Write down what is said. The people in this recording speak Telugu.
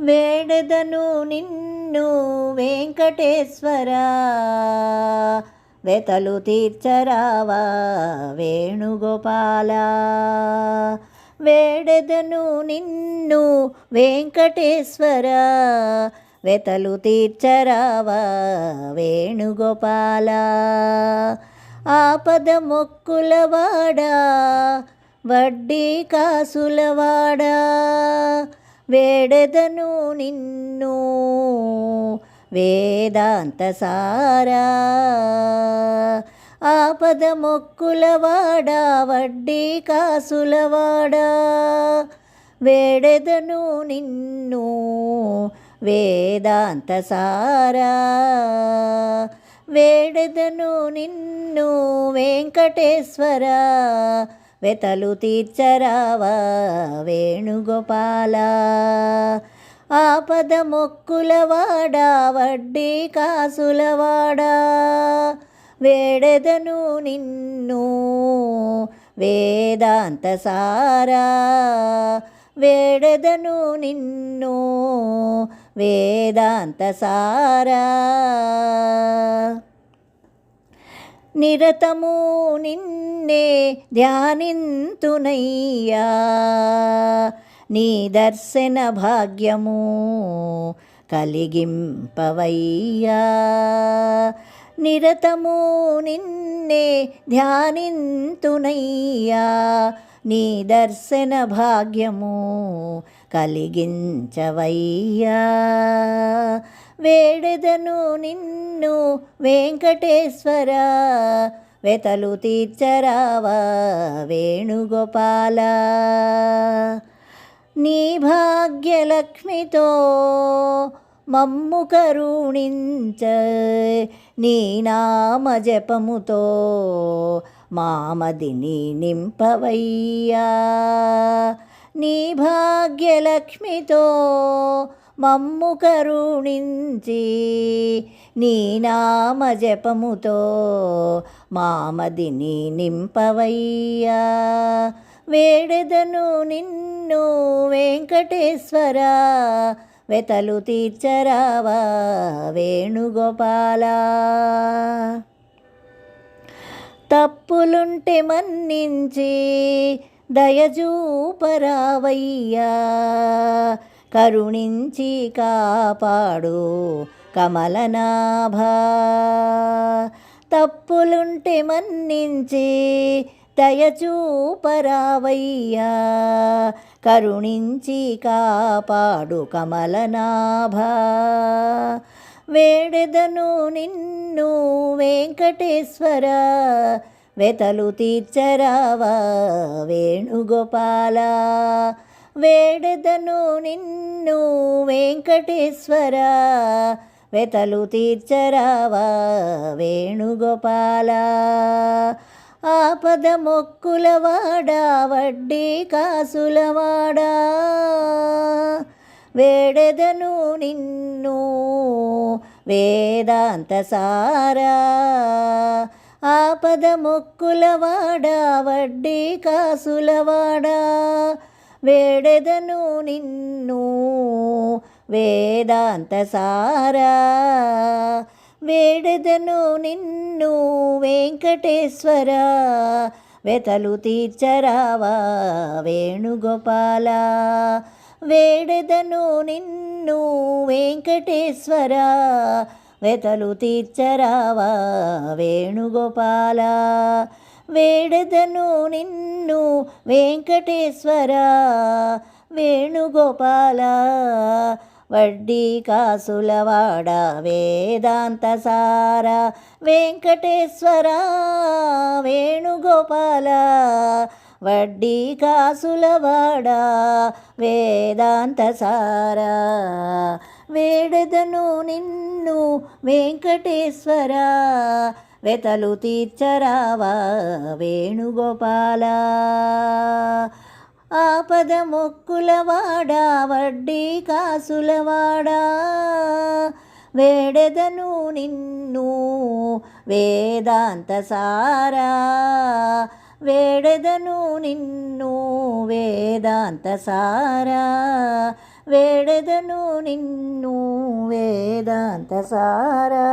వేడెదను నిన్ను వెంకటేశ్వర వెతలు తీర్చరావా వేణుగోపాల? వేడెదను నిన్ను వెంకటేశ్వర వెతలు తీర్చరావా వేణుగోపాల? ఆపద మొక్కులవాడా వడ్డీ కాసులవాడా వేడెదను నిన్ను వేదాంత సారా ఆపద మొక్కులవాడా వడ్డీ కాసులవాడా. వేడెదను నిన్ను వేదాంత సారా వేడెదను నిన్ను వెంకటేశ్వరా. వెతలు తీర్చరావా వేణుగోపాల? ఆపద మొక్కులవాడా వడ్డీ కాసులవాడా వేడెదను నిన్ను వేదాంత సారా? వేడెదను నిన్ను వేదాంత సారా? నిరతము నిన్నే ధ్యానింతునయ్యా. నీ దర్శన భాగ్యము కలిగింపవయ్యా. నిరతము నిన్నే ధ్యానింతునయ్యా. నీ దర్శన భాగ్యము కలిగించవయ్యా. వేడెదను నిన్ను వెంకటేశ్వర వెతలు తీర్చరావా వేణుగోపాల. నీ భాగ్యలక్ష్మితో మమ్ము కరుణించ నీ నామ జపముతో మామదిని నింపవయ్యా. నీ భాగ్యలక్ష్మితో మమ్ము కరుణించి నీ నామ జపముతో మామదిని నింపవయ్యా. వేడెదను నిన్ను వెంకటేశ్వర వెతలు తీర్చరావా వేణుగోపాల. తప్పులుంటే మన్నించి దయజూపరావయ్యా కరుణించి కాపాడు కమలనాభ. తప్పులుంటే మన్నించి దయచూపరావయ్యా. కరుణించి కాపాడు కమలనాభ. వేడెదను నిన్ను వెంకటేశ్వర వెతలు తీర్చరావా వేణుగోపాల. వేడెదను నిన్ను వెంకటేశ్వర వెతలు తీర్చరావా వేణుగోపాల? ఆపద మొక్కులవాడా వడ్డీ కాసులవాడా వేడెదను నిన్ను వేదాంత సారా? ఆపద మొక్కులవాడా వడ్డీ కాసులవాడా వేడెదను నిన్ను వేదాంత సారా వేడెదను నిన్ను వెంకటేశ్వర. వెతలు తీర్చరావా వేణుగోపాల. వేడెదను నిన్ను వెంకటేశ్వర. వెతలు తీర్చరావా వేణుగోపాల. వేడెదను నిన్ను వెంకటేశ్వర వేణుగోపాల వడ్డీ కాసులవాడ వేదాంత సార వెంకటేశ్వర వేణుగోపాల వడ్డీ కాసులవాడా వేదాంత సారా వేడదను నిన్ను వెంకటేశ్వర వెతలు తీర్చరావా వేణుగోపాల. ఆపద మొక్కులవాడా వడ్డీ కాసులవాడా వేడెదను నిన్ను వేదాంత సారా వేడెదను నిన్ను వేదాంత సారా వేడెదను నిన్ను వేదాంత సారా